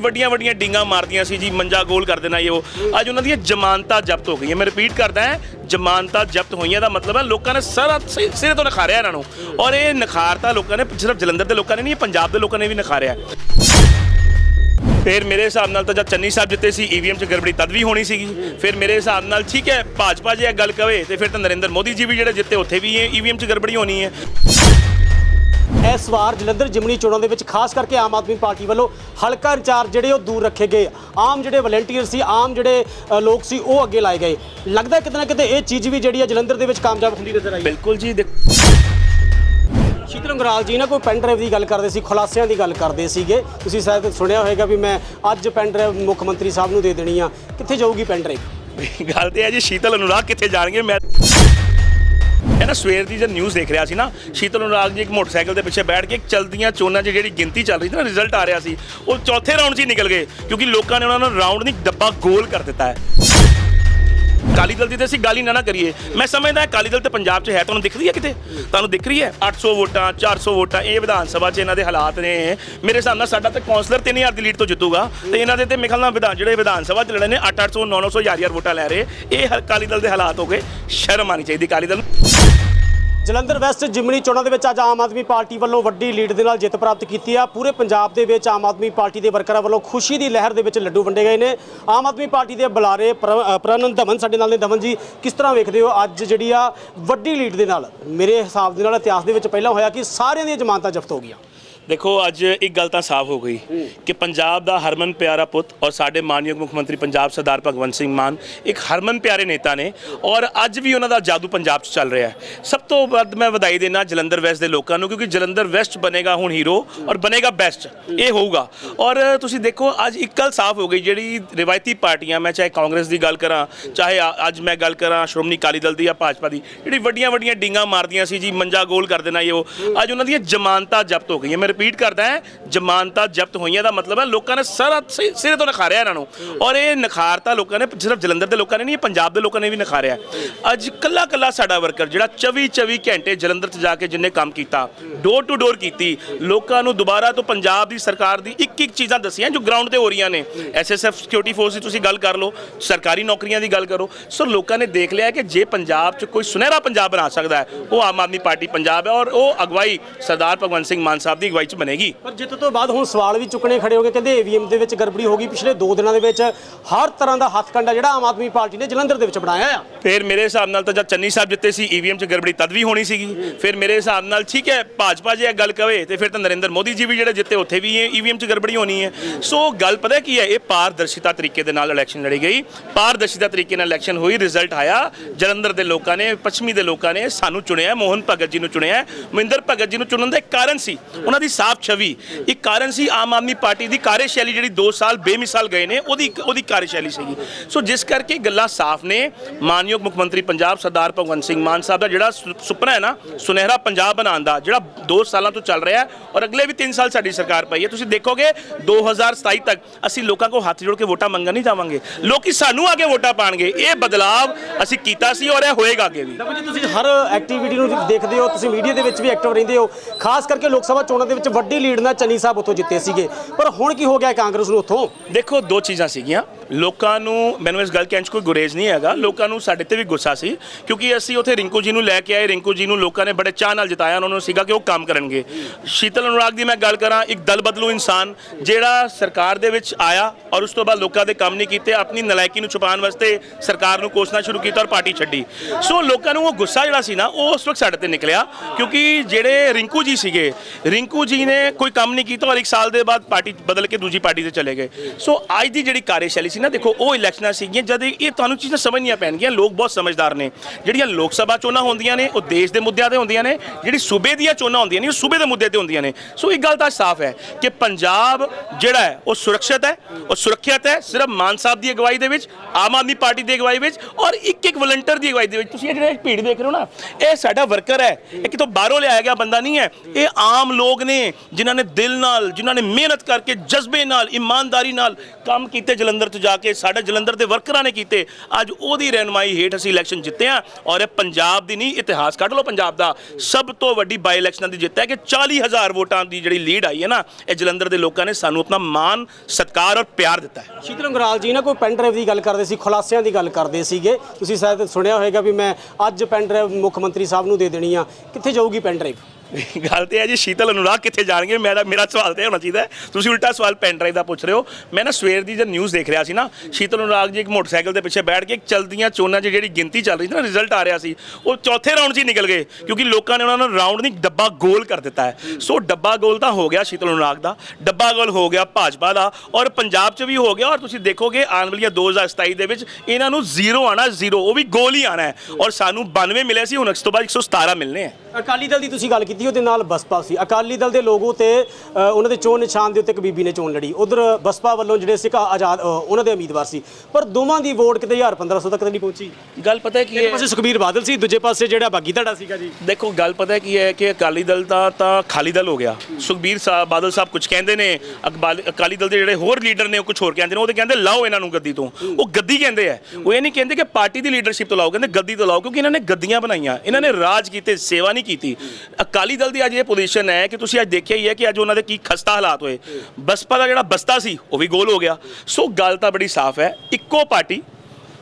ਵੱਡੀਆਂ ਵੱਡੀਆਂ ਡਿੰਗਾ ਮਾਰਦੀਆਂ ਸੀ ਜੀ, ਮੰਜਾ ਗੋਲ ਕਰ ਦੇਣਾ ਇਹ ਉਹ। ਅੱਜ ਉਹਨਾਂ ਦੀਆਂ ਜ਼ਮਾਨਤਾਂ ਜ਼ਬਤ ਹੋ ਗਈਆਂ। ਮੈਂ ਰਿਪੀਟ ਕਰਦਾ ਹਾਂ, ਜ਼ਮਾਨਤਾਂ ਜ਼ਬਤ ਹੋਈਆਂ ਦਾ ਮਤਲਬ ਹੈ ਲੋਕਾਂ ਨੇ ਸਾਰਾ ਸਿ- ਸਿਰੇ ਤੋਂ ਨਖਾਰਿਆ ਇਹਨਾਂ ਨੂੰ। ਔਰ ਇਹ ਨਖਾਰਤਾ ਲੋਕਾਂ ਨੇ, ਸਿਰਫ ਜਲੰਧਰ ਦੇ ਲੋਕਾਂ ਨੇ ਨਹੀਂ, ਇਹ ਪੰਜਾਬ ਦੇ ਲੋਕਾਂ ਨੇ ਵੀ ਨਖਾਰਿਆ। ਫਿਰ ਮੇਰੇ ਹਿਸਾਬ ਨਾਲ ਤਾਂ ਜਦ ਚੰਨੀ ਸਾਹਿਬ ਜਿੱਤੇ ਸੀ ਈਵੀਐਮ 'ਚ ਗੜਬੜੀ ਤਦ ਵੀ ਹੋਣੀ ਸੀਗੀ। ਫਿਰ ਮੇਰੇ ਹਿਸਾਬ ਨਾਲ ਠੀਕ ਹੈ, ਭਾਜਪਾ ਜੇ ਇਹ ਗੱਲ ਕਵੇ ਤੇ ਫਿਰ ਤਾਂ ਨਰਿੰਦਰ ਮੋਦੀ ਜੀ ਵੀ ਜਿਹੜੇ ਜਿੱਤੇ, ਉੱਥੇ ਵੀ ਈਵੀਐਮ 'ਚ ਗੜਬੜੀ ਹੋਣੀ ਹੈ। ਇਸ ਵਾਰ ਜਲੰਧਰ ਜਿਮਨੀ ਚੋਣਾਂ ਦੇ ਵਿੱਚ ਖਾਸ ਕਰਕੇ ਆਮ ਆਦਮੀ ਪਾਰਟੀ ਵੱਲੋਂ ਹਲਕਾ ਇੰਚਾਰਜ ਜਿਹੜੇ ਉਹ ਦੂਰ ਰੱਖੇ ਗਏ। ਆਮ ਜਿਹੜੇ ਵਲੰਟੀਅਰ ਸੀ ਆਮ ਜਿਹੜੇ ਲੋਕ ਸੀ ਉਹ ਅੱਗੇ ਲਾਏ ਗਏ। ਲੱਗਦਾ ਕਿਤੇ ਨਾ ਕਿਤੇ ਇਹ ਚੀਜ਼ ਵੀ ਜਿਹੜੀ ਹੈ ਜਲੰਧਰ ਦੇ ਵਿੱਚ ਕਾਮਯਾਬ ਹੁੰਦੀ ਨਜ਼ਰ ਆਈ ਬਿਲਕੁਲ ਜੀ ਸ਼ੀਤਲ ਅੰਗਰਾਲ ਜੀ ਨਾ ਕੋਈ ਪੈਨ ਡਰਾਈਵ ਦੀ ਗੱਲ ਕਰਦੇ ਸੀ ਖੁਲਾਸਿਆਂ ਦੀ ਗੱਲ ਕਰਦੇ ਸੀਗੇ। ਤੁਸੀਂ ਸ਼ਾਇਦ ਸੁਣਿਆ ਹੋਵੇਗਾ ਵੀ ਮੈਂ ਅੱਜ ਪੈਨ ਡਰਾਈਵ ਮੁੱਖ ਮੰਤਰੀ ਸਾਹਿਬ ਨੂੰ ਦੇ ਦੇਣੀ ਆ। ਕਿੱਥੇ ਜਾਊਗੀ ਪੈਨ ਡਰਾਈਵ ਗੱਲ ਤੇ ਹੈ ਜੀ ਸ਼ੀਤਲ ਅਨੁਰਾਗ ਕਿੱਥੇ ਜਾਣਗੇ? ਮੈਂ ਨਾ ਸਵੇਰ ਦੀ ਜਦ ਨਿਊਜ਼ ਦੇਖ ਰਿਹਾ ਸੀ ਨਾ, ਸ਼ੀਤਲ ਅਨੁਰਾਗ ਜੀ ਇੱਕ ਮੋਟਰਸਾਈਕਲ ਦੇ ਪਿੱਛੇ ਬੈਠ ਕੇ ਚਲਦੀਆਂ ਚੋਣਾਂ 'ਚ ਜਿਹੜੀ ਗਿਣਤੀ ਚੱਲ ਰਹੀ ਸੀ ਨਾ ਰਿਜ਼ਲਟ ਆ ਰਿਹਾ ਸੀ, ਉਹ ਚੌਥੇ ਰਾਊਂਡ 'ਚ ਹੀ ਨਿਕਲ ਗਏ, ਕਿਉਂਕਿ ਲੋਕਾਂ ਨੇ ਉਹਨਾਂ ਨੂੰ ਰਾਊਂਡ ਨਹੀਂ, ਡੱਬਾ ਗੋਲ ਕਰ ਦਿੱਤਾ ਹੈ। ਕਾਲੀ ਦਲ ਦੀ ਤੇ ਅਸੀਂ ਗੱਲ ਹੀ ਨਾ ਨਾ ਕਰੀਏ। ਮੈਂ ਸਮਝਦਾ ਕਾਲੀ ਦਲ ਤੇ ਪੰਜਾਬ 'ਚ ਹੈ, ਤੁਹਾਨੂੰ ਦਿਖ ਰਹੀ ਹੈ ਕਿਤੇ? ਤੁਹਾਨੂੰ ਦਿਖ ਰਹੀ ਹੈ? 800 ਵੋਟਾਂ 400 ਵੋਟਾਂ, ਇਹ ਵਿਧਾਨ ਸਭਾ 'ਚ ਇਹਨਾਂ ਦੇ ਹਾਲਾਤ ਨੇ। ਮੇਰੇ ਹਿਸਾਬ ਨਾਲ ਸਾਡਾ ਤੇ ਕੌਂਸਲਰ 3000 ਦੀ ਲੀਡ ਤੋਂ ਜਿੱਤੂਗਾ। ਤੇ ਇਹਨਾਂ ਦੇ ਤੇ ਮੇਰੇ ਖਿਆਲ ਨਾਲ ਵਿਧਾਨ, ਜਿਹੜੇ ਵਿਧਾਨ ਸਭਾ 'ਚ ਲੜੇ ਨੇ 8-800 900 ਹਜ਼ਾਰ ਵੋਟਾਂ ਲੈ ਰਹੇ। ਇਹ ਹ- ਅਕਾਲੀ ਦਲ ਦੇ ਹਾਲਾਤ ਹੋ ਗਏ। ਸ਼ਰਮ ਆਣੀ ਚਾਹੀਦੀ ਅਕਾਲੀ ਦਲ ਨੂੰ। ਜਲੰਧਰ ਵੈਸਟ ਜਿਮਨੀ ਚੋਣਾਂ ਦੇ ਵਿੱਚ ਅੱਜ ਆਮ ਆਦਮੀ ਪਾਰਟੀ ਵੱਲੋਂ ਵੱਡੀ ਲੀਡ ਦੇ ਨਾਲ ਜਿੱਤ ਪ੍ਰਾਪਤ ਕੀਤੀ ਆ। ਪੂਰੇ ਪੰਜਾਬ ਦੇ ਵਿੱਚ ਆਮ ਆਦਮੀ ਪਾਰਟੀ ਦੇ ਵਰਕਰਾਂ ਵੱਲੋਂ ਖੁਸ਼ੀ ਦੀ ਲਹਿਰ ਦੇ ਵਿੱਚ ਲੱਡੂ ਵੰਡੇ ਗਏ ਨੇ। ਆਮ ਆਦਮੀ ਪਾਰਟੀ ਦੇ ਬੁਲਾਰੇ ਪ੍ਰ- ਅ, ਪ੍ਰਨੰਦ ਦਮਨ ਸਾਡੇ ਨਾਲ ਨੇ। ਦਮਨ ਜੀ ਕਿਸ ਤਰ੍ਹਾਂ ਵੇਖਦੇ ਹੋ ਅੱਜ ਜਿਹੜੀ ਆ ਵੱਡੀ ਲੀਡ ਦੇ ਨਾਲ ਮੇਰੇ ਹਿਸਾਬ ਦੇ ਨਾਲ ਇਤਿਹਾਸ ਦੇ ਵਿੱਚ ਪਹਿਲਾਂ ਹੋਇਆ ਕਿ ਸਾਰਿਆਂ ਦੀਆਂ ਜ਼ਮਾਨਤਾਂ ਜ਼ਬਤ ਹੋ ਗਈਆਂ। ਦੇਖੋ ਅੱਜ ਇੱਕ ਗੱਲ ਤਾਂ ਸਾਫ਼ ਹੋ ਗਈ ਕਿ ਪੰਜਾਬ ਦਾ ਹਰਮਨ ਪਿਆਰਾ ਪੁੱਤ ਔਰ ਸਾਡੇ ਮਾਨਯੋਗ ਮੁੱਖ ਮੰਤਰੀ ਪੰਜਾਬ ਸਰਦਾਰ ਭਗਵੰਤ ਸਿੰਘ ਮਾਨ ਇੱਕ ਹਰਮਨ ਪਿਆਰੇ ਨੇਤਾ ਨੇ ਔਰ ਅੱਜ ਵੀ ਉਹਨਾਂ ਦਾ ਜਾਦੂ ਪੰਜਾਬ 'ਚ ਚੱਲ ਰਿਹਾ ਹੈ। ਸਭ ਤੋਂ ਵੱਧ ਮੈਂ ਵਧਾਈ ਦੇਣਾ ਜਲੰਧਰ ਵੈਸਟ ਦੇ ਲੋਕਾਂ ਨੂੰ ਕਿਉਂਕਿ ਜਲੰਧਰ ਵੈਸਟ ਬਣੇਗਾ ਹੁਣ ਹੀਰੋ ਔਰ ਬਣੇਗਾ ਬੈਸਟ। ਇਹ ਹੋਊਗਾ। ਔਰ ਤੁਸੀਂ ਦੇਖੋ ਅੱਜ ਇੱਕ ਗੱਲ ਸਾਫ਼ ਹੋ ਗਈ ਜਿਹੜੀ ਰਿਵਾਇਤੀ ਪਾਰਟੀਆਂ ਮੈਂ ਚਾਹੇ ਕਾਂਗਰਸ ਦੀ ਗੱਲ ਕਰਾਂ ਚਾਹੇ ਅੱਜ ਮੈਂ ਗੱਲ ਕਰਾਂ ਸ਼੍ਰੋਮਣੀ ਅਕਾਲੀ ਦਲ ਦੀ ਜਾਂ ਭਾਜਪਾ ਦੀ ਜਿਹੜੀ ਵੱਡੀਆਂ ਵੱਡੀਆਂ ਡਿੰਗਾ ਮਾਰਦੀਆਂ ਸੀ ਜੀ ਮੰਜਾ ਗੋਲ ਕਰ ਦੇਣਾ ਇਹ ਉਹ ਅੱਜ ਉਹਨਾਂ ਦੀਆਂ ਜ਼ਮਾਨਤਾਂ ਜ਼ਬਤ ਹੋ ਗਈਆਂ। ਮੈਂ ਰਿਪੀਟ ਕਰਦਾ ਹੈ, ਜ਼ਮਾਨਤਾਂ ਜ਼ਬਤ ਹੋਈਆਂ ਦਾ ਮਤਲਬ ਹੈ, ਲੋਕਾਂ ਨੇ ਸਾਰਾ ਸਿ- ਸਿਰੇ ਤੋਂ ਨਖਾਰਿਆ ਇਹਨਾਂ ਨੂੰ। ਔਰ ਇਹ ਨਖਾਰਤਾ ਲੋਕਾਂ ਨੇ, ਸਿਰਫ ਜਲੰਧਰ ਦੇ ਲੋਕਾਂ ਨੇ ਨਹੀਂ, ਇਹ ਪੰਜਾਬ ਦੇ ਲੋਕਾਂ ਨੇ ਵੀ ਨਖਾਰਿਆ ਅੱਜ ਕੱਲਾ ਕੱਲਾ ਸਾਡਾ ਵਰਕਰ ਜਿਹੜਾ 24 24 ਘੰਟੇ ਜਲੰਧਰ 'ਚ ਜਾ ਕੇ ਜਿੰਨੇ ਕੰਮ ਕੀਤਾ ਡੋਰ ਟੂ ਡੋਰ ਕੀਤੀ, ਲੋਕਾਂ ਨੂੰ ਦੁਬਾਰਾ ਤੋਂ ਪੰਜਾਬ ਦੀ ਸਰਕਾਰ ਦੀ ਇੱਕ ਇੱਕ ਚੀਜ਼ਾਂ ਦੱਸੀਆਂ ਜੋ ਗਰਾਊਂਡ ਤੇ ਹੋ ਰਹੀਆਂ ਨੇ। ਐਸਐਸਐਫ ਸਿਕਿਉਰਿਟੀ ਫੋਰਸ ਦੀ ਤੁਸੀਂ ਗੱਲ ਕਰ ਲਓ, ਸਰਕਾਰੀ ਨੌਕਰੀਆਂ ਦੀ ਗੱਲ ਕਰੋ। ਸੋ ਲੋਕਾਂ ਨੇ ਦੇਖ ਲਿਆ ਕਿ ਜੇ ਪੰਜਾਬ 'ਚ ਕੋਈ ਸੁਨਹਿਰਾ ਪੰਜਾਬ ਬਣਾ ਸਕਦਾ ਹੈ, ਉਹ ਆਮ ਆਦਮੀ ਪਾਰਟੀ ਪੰਜਾਬ ਹੈ ਔਰ ਉਹ ਅਗਵਾਈ ਸਰਦਾਰ ਭਗਵੰਤ ਸਿੰਘ ਮਾਨ ਸਾਹਿਬ ਦੀ ਅਗਵਾਈ 'ਚ ਬਣੇਗੀ। ਪਰ ਜਿੱਤ ਤੋਂ ਬਾਅਦ ਹੁਣ ਸਵਾਲ ਵੀ ਚੁੱਕਣੇ ਖੜੇ ਹੋ ਗਏ ਕਹਿੰਦੇ ਏਵੀਐਮ ਦੇ ਵਿੱਚ ਗੜਬੜੀ ਹੋ ਗਈ। ਪਿਛਲੇ 2 ਦਿਨਾਂ ਦੇ ਵਿੱਚ ਹਰ ਤਰ੍ਹਾਂ ਦਾ ਹੱਥਕੰਡਾ ਜਿਹੜਾ ਆਮ ਆਦਮੀ ਪਾਰਟੀ ਨੇ ਜਲੰਧਰ ਦੇ ਵਿੱਚ ਬਣਾਇਆ ਆ। ਫਿਰ ਮੇਰੇ ਹਿਸਾਬ ਨਾਲ ਤਾਂ ਜਦ ਚੰਨੀ ਸਾਹਿਬ ਜਿੱਤੇ ਸੀ ਈਵੀਐਮ 'ਚ ਗੜਬੜੀ ਤਦ ਵੀ ਹੋਣੀ ਸੀਗੀ। ਫਿਰ ਮੇਰੇ ਹਿਸਾਬ ਨਾਲ ਠੀਕ ਹੈ ਭਾਜਪਾ ਜੇ ਇਹ ਗੱਲ ਕਵੇ ਤੇ ਫਿਰ ਤਾਂ ਨਰਿੰਦਰ ਮੋਦੀ ਜੀ ਵੀ ਜਿਹੜੇ ਜਿੱਤੇ ਉੱਥੇ ਵੀ ਈਵੀਐਮ 'ਚ ਗੜਬੜੀ ਹੋਣੀ ਹੈ। ਸੋ ਗੱਲ ਪਤਾ ਕੀ ਹੈ ਇਹ ਪਾਰਦਰਸ਼ਿਤਾ ਤਰੀਕੇ ਦੇ ਨਾਲ ਇਲੈਕਸ਼ਨ ਲੜੀ ਗਈ। ਪਾਰਦਰਸ਼ਿਤਾ ਤਰੀਕੇ ਨਾਲ ਇਲੈਕਸ਼ਨ ਹੋਈ ਰਿਜ਼ਲਟ ਆਇਆ। ਜਲੰਧਰ ਦੇ ਲੋਕਾਂ ਨੇ ਪੱਛਮੀ ਦੇ ਲੋਕਾਂ ਨੇ ਸਾਨੂੰ ਚੁਣਿਆ ਮੋਹਨ ਭਗਤ ਜੀ ਨੂੰ ਚੁਣਿਆ। ਮਹਿੰਦਰ ਭਗਤ ਜੀ ਨੂੰ ਚੁਣਨ ਦਾ ਇੱਕ ਕਾਰਨ ਸੀ। ਉਹਨਾਂ ਦੀ ਸਾਫ਼ ਛਵੀ, ਇੱਕ ਕਾਰਨ ਸੀ ਆਮ ਆਦਮੀ ਪਾਰਟੀ ਦੀ ਕਾਰਜਸ਼ੈਲੀ ਜਿਹੜੀ 2 ਸਾਲ ਬੇਮਿਸਾਲ ਗਏ ਨੇ, ਉਹਦੀ ਉਹਦੀ ਕਾਰਜਸ਼ੈਲੀ ਸੀਗੀ। ਸੋ ਜਿਸ ਕਰਕੇ ਗੱਲਾਂ ਸਾਫ਼ ਨੇ, ਮਾਨਯੋਗ ਮੁੱਖ ਮੰਤਰੀ ਪੰਜਾਬ ਸਰਦਾਰ ਭਗਵੰਤ ਸਿੰਘ ਮਾਨ ਸਾਹਿਬ ਦਾ ਜਿਹੜਾ ਸੁ- ਸੁਪਨਾ ਹੈ ਨਾ, ਸੁਨਹਿਰਾ ਪੰਜਾਬ ਬਣਾਉਣ ਦਾ, ਜਿਹੜਾ 2 ਸਾਲਾਂ ਤੋਂ ਚੱਲ ਰਿਹਾ ਹੈ ਔਰ ਅਗਲੇ ਵੀ 3 ਸਾਲ ਸਾਡੀ ਸਰਕਾਰ ਪਈ ਹੈ। ਤੁਸੀਂ ਦੇਖੋਗੇ 2027 ਤੱਕ ਅਸੀਂ ਲੋਕਾਂ ਕੋਲ ਹੱਥ ਜੋੜ ਕੇ ਵੋਟਾਂ ਮੰਗਣ ਨਹੀਂ ਜਾਵਾਂਗੇ। ਲੋਕੀ ਸਾਨੂੰ ਆ ਕੇ ਵੋਟਾਂ ਪਾਣਗੇ। ਇਹ ਬਦਲਾਵ ਅਸੀਂ ਕੀਤਾ ਸੀ ਔਰ ਇਹ ਹੋਏਗਾ ਅੱਗੇ ਵੀ। ਤੁਸੀਂ ਹਰ ਐਕਟੀਵਿਟੀ ਨੂੰ ਦੇਖਦੇ ਹੋ, ਤੁਸੀਂ ਮੀਡੀਆ ਦੇ ਵਿੱਚ ਵੀ ਐਕਟਿਵ ਰਹਿੰਦੇ ਹੋ। ਖਾਸ ਕਰਕੇ ਲੋਕ ਸਭਾ ਚੋਣਾਂ ਦੇ ਵਿੱਚ ਵੱਡੀ ਲੀਡ ਨਾਲ ਚੰਨੀ ਸਾਹਿਬ ਉੱਥੋਂ ਜਿੱਤੇ ਸੀਗੇ। ਪਰ ਹੁਣ ਕੀ ਹੋ ਗਿਆ ਕਾਂਗਰਸ ਨੂੰ ਉੱਥੋਂ? ਦੇਖੋ, ਦੋ ਚੀਜ਼ਾਂ ਸੀਗੀਆਂ। ਲੋਕਾਂ ਨੂੰ, ਮੈਨੂੰ ਇਸ ਗੱਲ ਕਹਿਣ 'ਚ ਕੋਈ ਗੁਰੇਜ਼ ਨਹੀਂ ਹੈਗਾ। ਲੋਕਾਂ ਨੂੰ ਸਾਡੇ ਤੇ ਵੀ ਗੁੱਸਾ ਸੀ, ਕਿਉਂਕਿ ਅਸੀਂ ਉੱਥੇ ਰਿੰਕੂ ਜੀ ਨੂੰ ਲੈ ਕੇ ਆਏ। ਰਿੰਕੂ ਜੀ ਨੂੰ ਲੋਕਾਂ ਨੇ ਬੜੇ ਚਾਹ ਨਾਲ ਜਿਤਾਇਆ। ਉਹਨਾਂ ਨੂੰ ਸੀਗਾ ਕਿ ਉਹ ਕੰਮ ਕਰਨਗੇ। ਸ਼ੀਤਲ ਅਨੁਰਾਗ ਦੀ ਮੈਂ ਗੱਲ ਕਰਾਂ, ਇੱਕ ਦਲ ਬਦਲੂ ਇਨਸਾਨ, ਜਿਹੜਾ ਸਰਕਾਰ ਦੇ ਵਿੱਚ ਆਇਆ ਔਰ ਉਸ ਤੋਂ ਬਾਅਦ ਲੋਕਾਂ ਦੇ ਕੰਮ ਨਹੀਂ ਕੀਤੇ, ਆਪਣੀ ਨਲਾਇਕੀ ਨੂੰ ਛੁਪਾਉਣ ਵਾਸਤੇ ਸਰਕਾਰ ਨੂੰ ਕੋਸਣਾ ਸ਼ੁਰੂ ਕੀਤਾ ਔਰ ਪਾਰਟੀ ਛੱਡੀ। ਸੋ ਲੋਕਾਂ ਨੂੰ ਉਹ ਗੁੱਸਾ ਜਿਹੜਾ ਸੀ ਨਾ, ਉਹ ਉਸ ਵਕਤ ਸਾਡੇ ਤੇ ਨਿਕਲਿਆ, ਕਿਉਂਕਿ ਜਿਹੜੇ ਰਿੰਕੂ ਜੀ ਸੀਗੇ, ਰਿੰਕੂ ਜੀ ਨੇ ਕੋਈ ਕੰਮ ਨਹੀਂ ਕੀਤਾ ਔਰ ਇੱਕ ਸਾਲ ਦੇ ਬਾਅਦ ਪਾਰਟੀ ਬਦਲ ਕੇ ਦੂਜੀ ਪਾਰਟੀ ਤੇ ਚਲੇ ਗਏ। ਸੋ ਅੱਜ ਦੀ ਜਿਹੜੀ ਕਾਰਜਸ਼ੈਲੀ ਸੀ ਨਾ, ਦੇਖੋ, ਉਹ ਇਲੈਕਸ਼ਨਾਂ ਸੀਗੀਆਂ ਜਦ ਇਹ ਤੁਹਾਨੂੰ ਚੀਜ਼ਾਂ ਸਮਝਣੀਆਂ ਪੈਣਗੀਆਂ, ਲੋਕ ਬਹੁਤ ਸਮਝਦਾਰ ਨੇ। ਜਿਹੜੀਆਂ ਲੋਕ ਸਭਾ ਚੋਣਾਂ ਹੁੰਦੀਆਂ ਨੇ, ਉਹ ਦੇਸ਼ ਦੇ ਮੁੱਦਿਆਂ ਤੇ ਹੁੰਦੀਆਂ ਨੇ, ਜਿਹੜੀ ਸੂਬੇ ਦੀਆਂ ਚੋਣਾਂ ਹੁੰਦੀਆਂ ਨੇ, ਉਹ ਸੂਬੇ ਦੇ ਮੁੱਦੇ ਤੇ ਹੁੰਦੀਆਂ ਨੇ। ਸੋ ਇੱਕ ਗੱਲ ਤਾਂ ਸਾਫ਼ ਹੈ ਕਿ ਪੰਜਾਬ ਜਿਹੜਾ ਹੈ, ਉਹ ਸੁਰੱਖਿਅਤ ਹੈ, ਉਹ ਸੁਰੱਖਿਅਤ ਹੈ ਸਿਰਫ ਮਾਨ ਸਾਹਿਬ ਦੀ ਅਗਵਾਈ ਦੇ ਵਿੱਚ, ਆਮ ਆਦਮੀ ਪਾਰਟੀ ਦੀ ਅਗਵਾਈ ਵਿੱਚ ਔਰ ਇੱਕ ਇੱਕ ਵਲੰਟੀਅਰ ਦੀ ਅਗਵਾਈ ਦੇ ਵਿੱਚ। ਤੁਸੀਂ ਇਹ ਜਿਹੜੇ ਭੀੜ ਦੇਖ ਰਹੇ ਹੋ ਨਾ, ਇਹ ਸਾਡਾ ਵਰਕਰ ਹੈ, ਇਹ ਕਿਤੋਂ ਬਾਹਰੋਂ ਲਿਆਇਆ ਗਿਆ ਬੰਦਾ ਨਹੀਂ ਹੈ। ਇਹ ਆਮ ਲੋਕ ਨੇ ਜਿਨ੍ਹਾਂ ਨੇ ਦਿਲ ਨਾਲ, ਜਿਨ੍ਹਾਂ ਨੇ ਮਿਹਨਤ ਕਰਕੇ, ਜਜ਼ਬੇ ਨਾਲ, ਇਮਾਨਦਾਰੀ ਨਾਲ ਕੰਮ ਕੀਤੇ ਜਲੰਧਰ ਤੋਂ ਜਾ ਕੇ ਸਾਡੇ ਜਲੰਧਰ ਦੇ ਵਰਕਰਾਂ ਨੇ ਕੀਤੇ। ਅੱਜ ਉਹਦੀ ਰਹਿਨਮਾਈ ਹੇਠ ਅਸੀਂ ਇਲੈਕਸ਼ਨ ਜਿੱਤੇ ਆ ਔਰ ਇਹ ਪੰਜਾਬ ਦੀ ਨਹੀਂ, ਇਤਿਹਾਸ ਕੱਢ ਲਓ ਪੰਜਾਬ ਦਾ। ਸਭ ਤੋਂ ਵੱਡੀ ਬਾਈ ਇਲੈਕਸ਼ਨਾਂ ਦੀ ਜਿੱਤ ਹੈ ਕਿ 40000 ਵੋਟਾਂ ਦੀ ਜਿਹੜੀ ਲੀਡ ਆਈ ਹੈ ਨਾ, ਇਹ ਜਲੰਧਰ ਦੇ ਲੋਕਾਂ ਨੇ ਸਾਨੂੰ ਆਪਣਾ ਮਾਣ, ਸਤਿਕਾਰ ਔਰ ਪਿਆਰ ਦਿੱਤਾ ਹੈ। ਸ਼ੀਤਲ ਅੰਗਰਾਲ ਜੀ, ਨਾ ਕੋਈ ਪੈਨ ਡਰਾਈਵ ਦੀ ਗੱਲ ਕਰਦੇ ਸੀ, ਖੁਲਾਸਿਆਂ ਦੀ ਗੱਲ ਕਰਦੇ ਸੀਗੇ। ਤੁਸੀਂ ਸ਼ਾਇਦ ਸੁਣਿਆ ਹੋਵੇਗਾ ਵੀ ਮੈਂ ਅੱਜ ਪੈਨ ਡਰਾਈਵ ਮੁੱਖ ਮੰਤਰੀ ਸਾਹਿਬ ਨੂੰ ਦੇ ਦੇਣੀ ਆ। ਕਿੱਥੇ ਜਾਊਗੀ ਪੈਨ ਡਰਾਈਵ ਗੱਲ ਤੇ ਹੈ ਜੀ, ਸ਼ੀਤਲ ਅਨੁਰਾਗ ਕਿੱਥੇ ਜਾਣਗੇ? ਮੇਰਾ ਮੇਰਾ ਸਵਾਲ ਤੇ ਇਹ ਹੋਣਾ ਚਾਹੀਦਾ ਤੁਸੀਂ ਉਲਟਾ ਸਵਾਲ ਪੈਨ ਡਰਾਈਵ ਦਾ ਪੁੱਛ ਰਹੇ ਹੋ। ਮੈਂ ਨਾ ਸਵੇਰ ਦੀ ਜਦ ਨਿਊਜ਼ ਦੇਖ ਰਿਹਾ ਸੀ ਨਾ, ਸ਼ੀਤਲ ਅਨੁਰਾਗ ਜੀ ਇੱਕ ਮੋਟਰਸਾਈਕਲ ਦੇ ਪਿੱਛੇ ਬੈਠ ਕੇ ਇੱਕ ਚਲਦੀਆਂ ਚੋਣਾਂ 'ਚ ਜਿਹੜੀ ਗਿਣਤੀ ਚੱਲ ਰਹੀ ਸੀ ਨਾ ਰਿਜ਼ਲਟ ਆ ਰਿਹਾ ਸੀ, ਉਹ ਚੌਥੇ ਰਾਊਂਡ 'ਚ ਹੀ ਨਿਕਲ ਗਏ, ਕਿਉਂਕਿ ਲੋਕਾਂ ਨੇ ਉਹਨਾਂ ਨੂੰ ਰਾਊਂਡ ਨਹੀਂ, ਡੱਬਾ ਗੋਲ ਕਰ ਦਿੱਤਾ ਹੈ। ਸੋ ਡੱਬਾ ਗੋਲ ਤਾਂ ਹੋ ਗਿਆ ਸ਼ੀਤਲ ਅਨੁਰਾਗ ਦਾ, ਡੱਬਾ ਗੋਲ ਹੋ ਗਿਆ ਭਾਜਪਾ ਦਾ ਔਰ ਪੰਜਾਬ 'ਚ ਵੀ ਹੋ ਗਿਆ ਔਰ ਤੁਸੀਂ ਦੇਖੋਗੇ ਆਉਣ ਵਾਲੀਆਂ 2027 ਦੇ ਵਿੱਚ ਇਹਨਾਂ ਨੂੰ ਜ਼ੀਰੋ ਆਣਾ ਜ਼ੀਰੋ ਉਹ ਵੀ ਗੋਲ ਹੀ ਆਣਾ ਹੈ। ਔਰ ਸਾਨੂੰ 92 ਮਿਲੇ ਸੀ, ਹੁਣ ਇਸ ਤੋਂ ਬਾਅਦ 117 ਮਿਲਨੇ ਹੈ। ਅਕਾਲੀ ਦਲ ਦੀ ਤੁਸੀਂ ਗੱਲ ਕੀਤੀ ਉਹਦੇ ਨਾਲ ਬਸਪਾ ਸੀ। ਅਕਾਲੀ ਦਲ ਦੇ ਲੋਗੋ ਤੇ ਉਹਨਾਂ ਦੇ ਚੋਣ ਨਿਸ਼ਾਨ ਦੇ ਉੱਤੇ ਇੱਕ ਬੀਬੀ ਨੇ ਚੋਣ ਲੜੀ। ਉਧਰ ਬਸਪਾ ਵੱਲੋਂ ਜਿਹੜੇ ਸੀ ਕਾ ਆਜ਼ਾਦ ਉਹਨਾਂ ਦੇ ਉਮੀਦਵਾਰ ਸੀ। ਪਰ ਦੋਵਾਂ ਦੀ ਵੋਟ ਕਿਤੇ 1000 1500 ਤੱਕ ਨਹੀਂ ਪਹੁੰਚੀ। ਗੱਲ ਪਤਾ ਹੈ ਕੀ ਇੱਕ ਹੈ? ਪਾਸੇ ਸੁਖਬੀਰ ਬਾਦਲ ਸੀ ਦੂਜੇ ਪਾਸੇ ਜਿਹੜਾ ਬਾਗੀ ਧੜਾ ਸੀਗਾ ਜੀ। ਦੇਖੋ ਗੱਲ ਪਤਾ ਕੀ ਹੈ ਕਿ ਅਕਾਲੀ ਦਲ ਦਾ ਤਾਂ ਖਾਲੀ ਦਲ ਹੋ ਗਿਆ। ਸੁਖਬੀਰ ਸਾਹਿਬ ਬਾਦਲ ਸਾਹਿਬ ਕੁਝ ਕਹਿੰਦੇ ਨੇ ਅਕਾਲੀ ਦਲ ਦੇ ਜਿਹੜੇ ਹੋਰ ਲੀਡਰ ਨੇ ਉਹ ਕੁਝ ਹੋਰ ਕਹਿੰਦੇ ਨੇ ਉਹ ਤੇ ਕਹਿੰਦੇ ਲਾਓ ਇਹਨਾਂ ਨੂੰ ਗੱਦੀ ਤੋਂ। ਉਹ ਗੱਦੀ ਕਹਿੰਦੇ ਆ। ਉਹ ਇਹ ਨਹੀਂ ਕਹਿੰਦੇ ਕਿ ਪਾਰਟੀ ਦੀ ਲੀਡਰਸ਼ਿਪ ਤੋਂ ਲਾਓ ਕਹਿੰਦੇ ਗੱਦੀ ਤੋਂ ਲਾਓ ਕਿਉਂਕਿ ਇਹਨਾਂ ਨੇ ਗੱਦੀਆਂ ਬਣਾਈਆਂ। ਇਹਨਾਂ ਨੇ ਰਾਜ ਕੀਤੇ ਸੇਵਾ ਨਹੀਂ ਕੀਤੀ। ਅਕਾਲੀ ਅਕਾਲੀ ਦਲ ਦੀ ਅੱਜ ਇਹ ਪੋਜੀਸ਼ਨ ਹੈ ਕਿ ਤੁਸੀਂ ਅੱਜ ਦੇਖਿਆ ਹੀ ਹੈ ਕਿ ਅੱਜ ਉਹਨਾਂ ਦੇ ਕੀ ਖਸਤਾ ਹਾਲਾਤ ਹੋਏ। ਬਸਪਾ ਦਾ ਜਿਹੜਾ ਬਸਤਾ ਸੀ, ਉਹ ਵੀ ਗੋਲ ਹੋ ਗਿਆ। ਸੋ ਗੱਲ ਤਾਂ ਬੜੀ ਸਾਫ਼ ਹੈ। ਇੱਕੋ ਪਾਰਟੀ,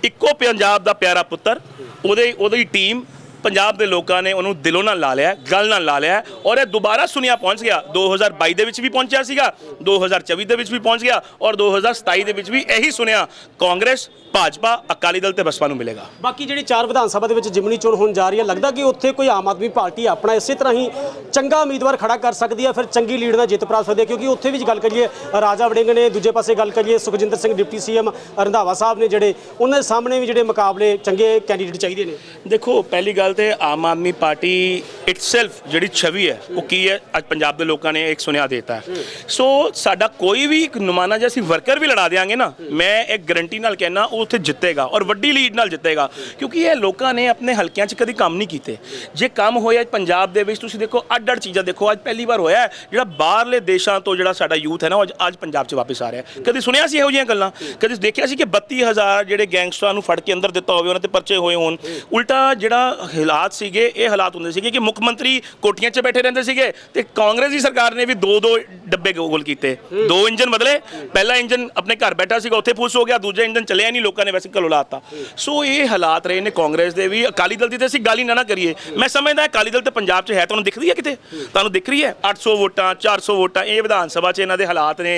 ਇੱਕੋ ਪੰਜਾਬ ਦਾ ਪਿਆਰਾ ਪੁੱਤਰ, ਉਹਦੇ, ਉਹਦੀ ਟੀਮ ਪੰਜਾਬ ਦੇ ਲੋਕਾਂ ਨੇ ਉਹਨੂੰ ਦਿਲੋਂ ਨਾਲ ਲਾ ਲਿਆ ਗੱਲ ਨਾਲ ਲਾ ਲਿਆ ਔਰ ਇਹ ਦੁਬਾਰਾ ਸੁਨੀਆ ਪਹੁੰਚ ਗਿਆ। 2022 ਦੇ ਵਿੱਚ ਵੀ ਪਹੁੰਚਿਆ ਸੀਗਾ 2024 ਦੇ ਵਿੱਚ ਵੀ ਪਹੁੰਚ ਗਿਆ ਔਰ 2027 ਦੇ ਵਿੱਚ ਵੀ ਇਹੀ ਸੁਨਿਆ ਕਾਂਗਰਸ ਭਾਜਪਾ ਅਕਾਲੀ ਦਲ ਤੇ ਬਸਪਾ ਨੂੰ ਮਿਲੇਗਾ। ਬਾਕੀ ਜਿਹੜੀ ਚਾਰ ਵਿਧਾਨ ਸਭਾ ਦੇ ਵਿੱਚ ਜਿਮਨੀ ਚੋਣ ਹੋਣ ਜਾ ਰਹੀ ਹੈ ਲੱਗਦਾ ਕਿ ਉੱਥੇ ਕੋਈ ਆਮ ਆਦਮੀ ਪਾਰਟੀ ਆਪਣਾ ਇਸੇ ਤਰ੍ਹਾਂ ਹੀ ਚੰਗਾ ਉਮੀਦਵਾਰ ਖੜਾ ਕਰ ਸਕਦੀ ਹੈ ਫਿਰ ਚੰਗੀ ਲੀਡ ਨਾਲ ਜਿੱਤ ਪ੍ਰਾਪਤ ਸਕਦੀ ਹੈ ਕਿਉਂਕਿ ਉੱਥੇ ਵੀ ਗੱਲ ਕਰੀਏ ਰਾਜਾ ਵੜਿੰਗ ਨੇ ਦੂਜੇ ਪਾਸੇ ਗੱਲ ਕਰੀਏ ਸੁਖਜਿੰਦਰ ਸਿੰਘ ਡਿਪਟੀ ਸੀਐਮ ਰੰਧਾਵਾ ਸਾਹਿਬ ਨੇ ਜਿਹੜੇ ਉਹਨਾਂ ਦੇ ਸਾਹਮਣੇ ਵੀ ਜਿਹੜੇ ਮੁਕਾਬਲੇ ਚੰਗੇ ਕੈਂਡੀਡੇਟ ਚਾਹੀਦੇ ਨੇ। ਦੇਖੋ ਪਹਿਲੀ ਗੱਲ ਤੇ ਆਮ ਆਦਮੀ ਪਾਰਟੀ ਇਟਸੈਲਫ ਜਿਹੜੀ ਛਵੀ ਹੈ, ਉਹ ਕੀ ਹੈ? ਅੱਜ ਪੰਜਾਬ ਦੇ ਲੋਕਾਂ ਨੇ ਇੱਕ ਸੁਨੇਹਾ ਦਿੱਤਾ ਸੋ ਸਾਡਾ ਕੋਈ ਵੀ ਇੱਕ ਨੁਮਾਨਾ ਜੇ ਅਸੀਂ ਵਰਕਰ ਵੀ ਲੜਾ ਦੇਾਂਗੇ ਨਾ, ਮੈਂ ਇੱਕ ਗਰੰਟੀ ਨਾਲ ਕਹਿਣਾ ਉਹ ਉੱਥੇ ਜਿੱਤੇਗਾ ਔਰ ਵੱਡੀ ਲੀਡ ਨਾਲ ਜਿੱਤੇਗਾ। ਕਿਉਂਕਿ ਇਹ ਲੋਕਾਂ ਨੇ ਆਪਣੇ ਹਲਕਿਆਂ 'ਚ ਕਦੀ ਕੰਮ ਨਹੀਂ ਕੀਤੇ। ਜੇ ਕੰਮ ਹੋਇਆ ਪੰਜਾਬ ਦੇ ਵਿੱਚ, ਤੁਸੀਂ ਦੇਖੋ ਅੱਡ ਅੱਡ ਚੀਜ਼ਾਂ ਦੇਖੋ, ਅੱਜ ਪਹਿਲੀ ਵਾਰ ਹੋਇਆ ਜਿਹੜਾ ਬਾਹਰਲੇ ਦੇਸ਼ਾਂ ਤੋਂ ਜਿਹੜਾ ਸਾਡਾ ਯੂਥ ਹੈ ਨਾ, ਉਹ ਅੱਜ ਅੱਜ ਪੰਜਾਬ 'ਚ ਵਾਪਸ ਆ ਰਿਹਾ ਹੈ। ਕਦੀ ਸੁਣਿਆ ਸੀ ਇਹੋ ਜਿਹੀਆਂ ਗੱਲਾਂ? ਕਦੀ ਦੇਖਿਆ ਸੀ ਕਿ 32000 ਜਿਹੜੇ ਗੈਂਗਸਟਰਾਂ ਨੂੰ ਫੜ ਕੇ ਅੰਦਰ ਦਿੱਤਾ ਹੋਵੇ, ਉਹਨਾਂ ਤੇ ਪਰਚੇ ਹੋਏ ਹੋਣ? ਉਲਟਾ ਜਿਹੜਾ ਹਾਲਾਤ ਸੀਗੇ, ਇਹ ਹਾਲਾਤ ਹੁੰਦੇ ਸੀਗੇ ਕਿ ਮੁੱਖ ਮੰਤਰੀ ਕੋਠੀਆਂ 'ਚ ਬੈਠੇ ਰਹਿੰਦੇ ਸੀਗੇ ਤੇ ਕਾਂਗਰਸ ਦੀ ਸਰਕਾਰ ਨੇ ਵੀ ਦੋ ਦੋ ਡੱਬੇ ਗੋਲ ਕੀਤੇ। ਦੋ ਇੰਜਨ ਬਦਲੇ, ਪਹਿਲਾ ਇੰਜਨ ਆਪਣੇ ਘਰ ਬੈਠਾ ਸੀਗਾ, ਉੱਥੇ ਫੂਸ ਹੋ ਗਿਆ, ਦੂਜਾ ਇੰਜਨ ਚੱਲਿਆ ਨਹੀਂ, ਲੋਕਾਂ ਨੇ ਵੈਸੇ ਘਲੋਂ ਲਾਤਾ ਸੋ ਇਹ ਹਾਲਾਤ ਰਹੇ ਨੇ ਕਾਂਗਰਸ ਦੇ ਵੀ, ਅਕਾਲੀ ਦਲ ਦੀ ਤੇ ਅਸੀਂ ਗੱਲ ਹੀ ਨਾ ਨਾ ਕਰੀਏ। ਮੈਂ ਸਮਝਦਾ ਅਕਾਲੀ ਦਲ ਤੇ ਪੰਜਾਬ 'ਚ ਹੈ, ਤੁਹਾਨੂੰ ਦਿਖ ਰਹੀ ਹੈ ਕਿਤੇ? ਤੁਹਾਨੂੰ ਦਿਖ ਰਹੀ ਹੈ? 800 ਵੋਟਾਂ 400 ਵੋਟਾਂ, ਇਹ ਵਿਧਾਨ ਸਭਾ 'ਚ ਇਹਨਾਂ ਦੇ ਹਾਲਾਤ ਨੇ।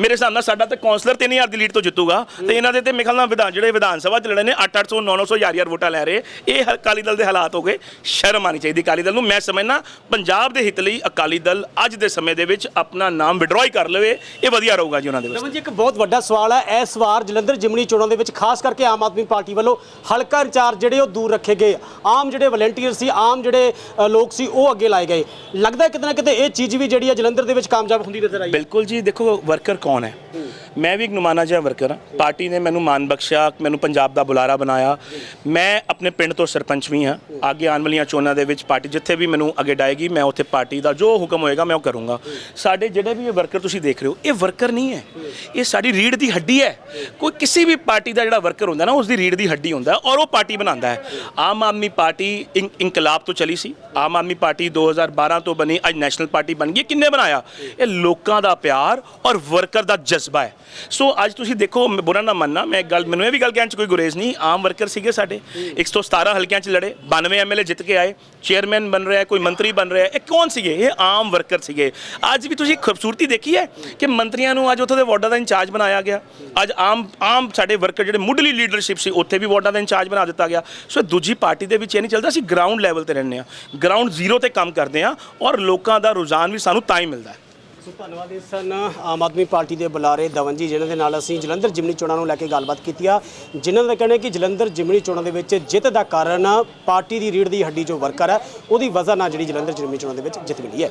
ਮੇਰੇ ਹਿਸਾਬ ਨਾਲ ਸਾਡਾ ਤੇ ਕੌਂਸਲਰ 3000 ਦੀ ਲੀਡ ਤੋਂ ਜਿੱਤੂਗਾ। ਤੇ ਇਹਨਾਂ ਦੇ ਤੇ ਮੇਰੇ ਖਿਆਲ ਨਾਲ ਵਿਧਾਨ, ਜਿਹੜੇ ਵਿਧਾਨ ਸਭਾ 'ਚ ਲੜੇ ਨੇ 8-800 900 ਹਜ਼ਾਰ ਹਜ਼ਾਰ ਵੋਟਾਂ ਲੈ ਰਹੇ। ਇਹ ਅਕਾਲੀ ਦਲ ਦੇ ਹਾਲਾਤ ਹੋ ਗਏ ਸ਼ਰਮ ਆਣੀ ਚਾਹੀਦੀ ਅਕਾਲੀ ਦਲ ਨੂੰ। ਮੈਂ ਸਮਝਣਾ ਪੰਜਾਬ ਦੇ ਹਿੱਤ ਲਈ ਅਕਾਲੀ ਦਲ ਅੱਜ ਦੇ ਸਮੇਂ ਦੇ ਵਿੱਚ ਆਪਣਾ ਨਾਮ ਵਿਡਰਾਅ ਕਰ ਲਵੇ ਇਹ ਵਧੀਆ ਰਹੂਗਾ ਜੀ ਉਹਨਾਂ ਦੇ ਵਾਸਤੇ ਜੀ ਇੱਕ ਬਹੁਤ ਵੱਡਾ ਸਵਾਲ ਹੈ ਇਸ ਵਾਰ ਜਲੰਧਰ ਜਿਮਨੀ ਚੋਣਾਂ ਦੇ ਵਿੱਚ ਖਾਸ ਕਰਕੇ ਆਮ ਆਦਮੀ ਪਾਰਟੀ ਵੱਲੋਂ ਹਲਕਾ ਇੰਚਾਰਜ ਜਿਹੜੇ ਉਹ ਦੂਰ ਰੱਖੇ ਗਏ। ਆਮ ਜਿਹੜੇ ਵਲੰਟੀਅਰ ਸੀ ਆਮ ਜਿਹੜੇ ਲੋਕ ਸੀ ਉਹ ਅੱਗੇ ਲਾਏ ਗਏ। ਲੱਗਦਾ ਕਿਤੇ ਨਾ ਕਿਤੇ ਇਹ ਚੀਜ਼ ਵੀ ਜਿਹੜੀ ਹੈ ਜਲੰਧਰ ਦੇ ਵਿੱਚ ਕਾਮਯਾਬ ਹੁੰਦੀ ਨਜ਼ਰ ਆਈ ਬਿਲਕੁਲ ਜੀ ਦੇਖੋ ਵਰਕਰ ਕੌਣ ਹੈ? ਮੈਂ ਵੀ ਇੱਕ ਨੁਮਾਨਾ ਜਿਹਾ ਵਰਕਰ ਹਾਂ। ਪਾਰਟੀ ਨੇ ਮੈਨੂੰ ਮਾਨ ਬਖਸ਼ਿਆ ਮੈਨੂੰ ਪੰਜਾਬ ਦਾ ਬੁਲਾਰਾ ਬਣਾਇਆ। ਮੈਂ ਆਪਣੇ ਪਿੰਡ ਤੋਂ ਸਰਪੰਚ ਵੀ ਹਾਂ। ਅੱਗੇ ਆਉਣ ਵਾਲੀਆਂ ਚੋਣਾਂ ਦੇ ਵਿੱਚ ਪਾਰਟੀ ਜਿੱਥੇ ਵੀ ਮੈਨੂੰ ਅੱਗੇ ਡਾਏਗੀ, ਮੈਂ ਉੱਥੇ ਪਾਰਟੀ ਦਾ ਜੋ ਹੁਕਮ ਹੋਏਗਾ ਮੈਂ ਉਹ ਕਰੂੰਗਾ। ਸਾਡੇ ਜਿਹੜੇ ਵੀ ਵਰਕਰ ਤੁਸੀਂ ਦੇਖ ਰਹੇ ਹੋ, ਇਹ ਵਰਕਰ ਨਹੀਂ ਹੈ। ਇਹ ਸਾਡੀ ਰੀੜ ਦੀ ਹੱਡੀ ਹੈ। ਕੋਈ ਕਿਸੇ ਵੀ ਪਾਰਟੀ ਦਾ ਜਿਹੜਾ ਵਰਕਰ ਹੁੰਦਾ ਨਾ, ਉਸ ਦੀ ਰੀੜ ਦੀ ਹੱਡੀ ਹੁੰਦਾ ਔਰ ਉਹ ਪਾਰਟੀ ਬਣਾਉਂਦਾ ਹੈ। ਆਮ ਆਦਮੀ ਪਾਰਟੀ ਇਨ- ਇਨਕਲਾਬ ਤੋਂ ਚਲੀ ਸੀ। ਆਮ ਆਦਮੀ ਪਾਰਟੀ 2012 ਤੋਂ ਬਣੀ, ਅੱਜ ਨੈਸ਼ਨਲ ਪਾਰਟੀ ਬਣ ਗਈ। ਕਿੰਨੇ ਬਣਾਇਆ? ਇਹ ਲੋਕਾਂ ਦਾ ਪਿਆਰ ਔਰ ਵਰਕਰ ਦਾ ਜਜ਼ਬਾ ਹੈ। ਸੋ ਅੱਜ ਤੁਸੀਂ ਦੇਖੋ, ਮੈਂ ਬੁਰਾ ਨਾ ਮੰਨਣਾ ਮੈਂ ਗੱਲ, ਮੈਨੂੰ ਇਹ ਵੀ ਗੱਲ ਕਹਿਣ ਚ ਕੋਈ ਗੁਰੇਜ਼ ਨਹੀਂ, ਆਮ ਵਰਕਰ ਸੀਗੇ ਸਾਡੇ। 117 ਹਲਕਿਆਂ ਚ ਲੜੇ 92 ਐਮਐਲਏ ਜਿੱਤ ਕੇ ਆਏ ਚੇਅਰਮੈਨ ਬਣ ਰਿਹਾ ਕੋਈ ਮੰਤਰੀ ਬਣ ਰਿਹਾ ਇਹ ਕੌਣ ਸੀਗੇ ਇਹ ਆਮ ਵਰਕਰ ਸੀਗੇ ਅੱਜ ਵੀ ਤੁਸੀਂ ਖੂਬਸੂਰਤੀ ਦੇਖੀ ਹੈ ਕਿ ਮੰਤਰੀਆਂ ਨੂੰ ਅੱਜ ਉੱਥੋਂ ਦੇ ਵਾਰਡਾਂ ਦਾ ਇੰਚਾਰਜ ਬਣਾਇਆ ਗਿਆ ਅੱਜ ਆਮ ਆਮ ਸਾਡੇ ਵਰਕਰ ਜਿਹੜੇ ਮੁੱਢਲੀ ਲੀਡਰਸ਼ਿਪ ਸੀ ਉੱਥੇ ਵੀ ਵਾਰਡਾਂ ਦਾ ਇੰਚਾਰਜ ਬਣਾ ਦਿੱਤਾ ਗਿਆ ਸੋ ਦੂਜੀ ਪਾਰਟੀ ਦੇ ਵਿੱਚ ਇਹ ਨਹੀਂ ਚੱਲਦਾ ਅਸੀਂ ਗਰਾਊਂਡ ਲੈਵਲ ਤੇ ਰਹਿੰਦੇ ਆ ਗਰਾਊਂਡ ਜ਼ੀਰੋ ਤੇ ਕੰਮ ਕਰਦੇ ਆ ਔਰ ਲੋਕਾਂ ਦਾ ਰੁਝਾਨ ਵੀ ਸਾਨੂੰ ਤਾਂ ਹੀ ਮਿਲਦਾ ਹੈ ਸੋ ਧੰਨਵਾਦ ਇਹ ਸਨ ਆਮ ਆਦਮੀ ਪਾਰਟੀ ਦੇ ਬੁਲਾਰੇ ਦਵਨ ਜੀ, ਜਿਨ੍ਹਾਂ ਦੇ ਨਾਲ ਅਸੀਂ ਜਲੰਧਰ ਜਿਮਨੀ ਚੋਣਾਂ ਨੂੰ ਲੈ ਕੇ ਗੱਲਬਾਤ ਕੀਤੀ ਆ, ਜਿਨ੍ਹਾਂ ਦਾ ਕਹਿਣਾ ਹੈ ਕਿ ਜਲੰਧਰ ਜਿਮਨੀ ਚੋਣਾਂ ਦੇ ਵਿੱਚ ਜਿੱਤ ਦਾ ਕਾਰਨ ਪਾਰਟੀ ਦੀ ਰੀੜ ਦੀ ਹੱਡੀ ਜੋ ਵਰਕਰ ਹੈ, ਉਹਦੀ ਵਜ੍ਹਾ ਨਾਲ ਜਿਹੜੀ ਜਲੰਧਰ ਜਿਮਨੀ ਚੋਣਾਂ ਦੇ ਵਿੱਚ ਜਿੱਤ ਮਿਲੀ ਹੈ।